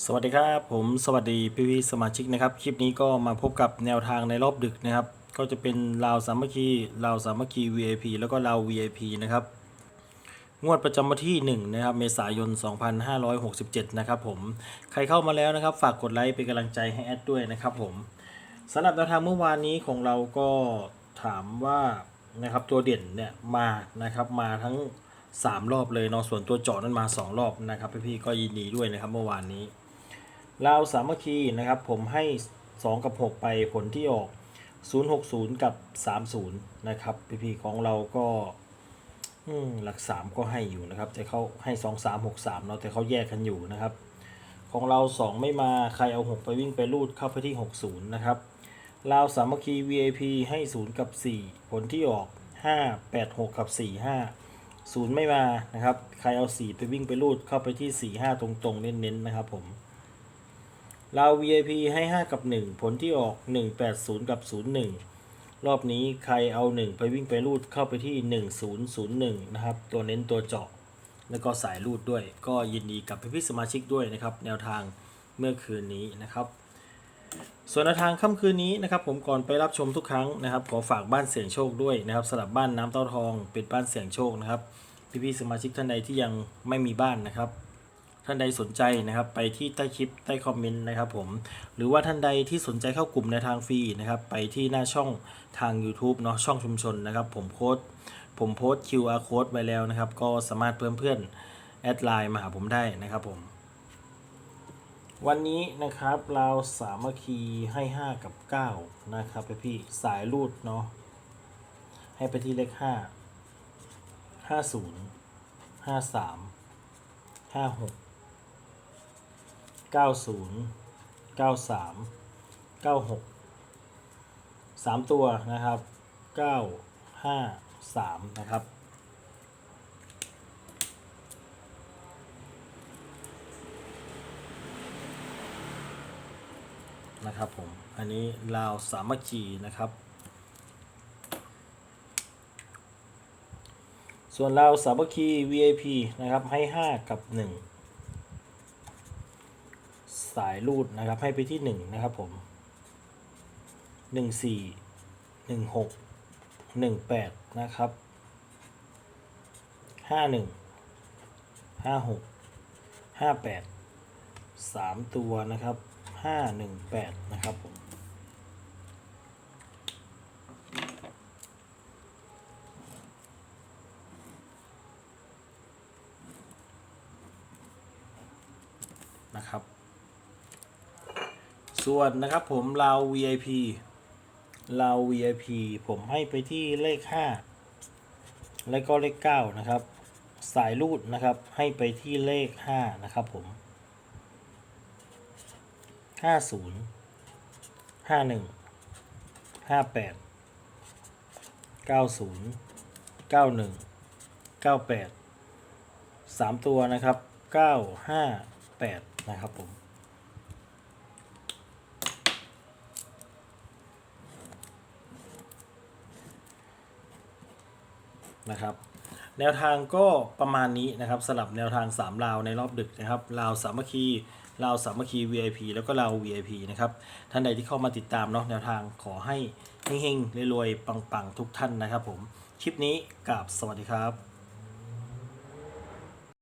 สวัสดีครับผมสวัสดีพี่พี่สมาชิกนะครับคลิปนี้ก็มาพบกับแนวทางในรอบดึกนะครับ ก็จะเป็นลาวสามัคคีลาวสามัคคี VIP แล้วก็ลาว VIP นะครับงวดประจำวันที่1นะครับเมษายน 2567 นะครับผมใครเข้ามาแล้วนะครับ ฝากกดไลค์เป็นกำลังใจให้แอดด้วยนะครับผมสำหรับแนวทางเมื่อวานนี้ของเราก็ถามว่านะครับตัวเด่นเนี่ยมานะครับมาทั้ง 3 รอบเลยเนาะส่วนตัวเจาะนั้นมา 2 รอบนะครับพี่ๆก็ยินดีด้วยนะครับเมื่อวานนี้ ลาวสามัคคีนะครับ ผมให้ 2 กับ 6 ไปผลที่ออก 060 กับ 30 นะครับ พี่ๆของเราก็หลัก 3 ก็ให้อยู่นะครับ แต่เขาให้ 2 3 6 3เนาะแต่เขาแยกกันอยู่นะครับ ของเรา 2 ไม่มาใครเอา 6 ไปวิ่งไปรูดเข้าไปที่ 60 นะครับลาวสามัคคี VIP ให้ 0 กับ 4 ผลที่ออก 5 8 6 กับ 4 5 0 ไม่มานะครับ ใครเอา 4 ไปวิ่งไปรูดเข้าไปที่ 4 5 ตรงๆ เน้นๆ นะครับผม เรา VIP ให้ 5 กับ 1 ผลที่ออก 180 กับ 01 รอบนี้ใครเอา 1 ไปวิ่งไปรูดเข้าไปที่ 1001 นะครับ ตัวเน้นตัวเจาะ แล้วก็สายรูดด้วย ก็ยินดีกับพี่ๆสมาชิกด้วยนะครับ แนวทางเมื่อคืนนี้นะครับ ส่วนแนวทางค่ำคืนนี้นะครับ ผมก่อนไปรับชมทุกครั้งนะครับ ขอฝากบ้านเสี่ยงโชคด้วยนะครับสำหรับบ้านน้ำเต้าทองเป็นบ้านเสี่ยงโชคนะครับ พี่ๆสมาชิกท่านใดที่ยังไม่มีบ้านนะครับ ท่านใดสนใจนะครับ ไปที่ใต้คลิปใต้คอมเมนต์นะครับผม หรือว่าท่านใดที่สนใจเข้ากลุ่มในทางฟรีนะครับ ไปที่หน้าช่องทาง YouTube เนาะช่องชุมชนนะครับ ผมโพสต์ผมโพสต์ QR code ไว้แล้วนะครับ ก็สามารถเพิ่มเพื่อนแอดไลน์มาหาผมได้นะครับผม วันนี้นะครับเราสามัคคีให้ 5 กับ 9 นะครับพี่สายรูดเนาะให้ไปที่เลข 5 50 53 56 90 93 96 3ตัวนะครับ9 5 3นะครับนะครับผม อันนี้ลาวสามัคคีนะครับ ส่วนลาวสามัคคี VIP นะครับให้ 5 กับ 1 สายรูดนะครับ ให้ไปที่1นะครับผม1 4 1 6 1 8นะครับ5 1 5 6 5 8 3ตัวนะครับ5 1 8นะครับผมนะครับ ส่วนนะครับผมเรา VIP เรา VIP ผมให้ไปที่เลข 5 แล้วก็เลข 9 นะครับ สายรูดนะครับให้ไปที่เลข 5 นะครับผม 50 51 58 90 91 98 3 ตัวนะครับ 958 นะครับผม นะครับแนวทางก็ประมาณนี้นะครับสลับแนวทาง3ลาวในรอบดึกนะครับลาวสามัคคีลาวสามัคคี VIP แล้วก็ลาว VIP นะครับท่านใดที่เข้ามาติดตามเนาะแนวทางขอให้เฮงๆรวยๆปังๆ ทุกท่านนะครับผม คลิปนี้กราบสวัสดีครับ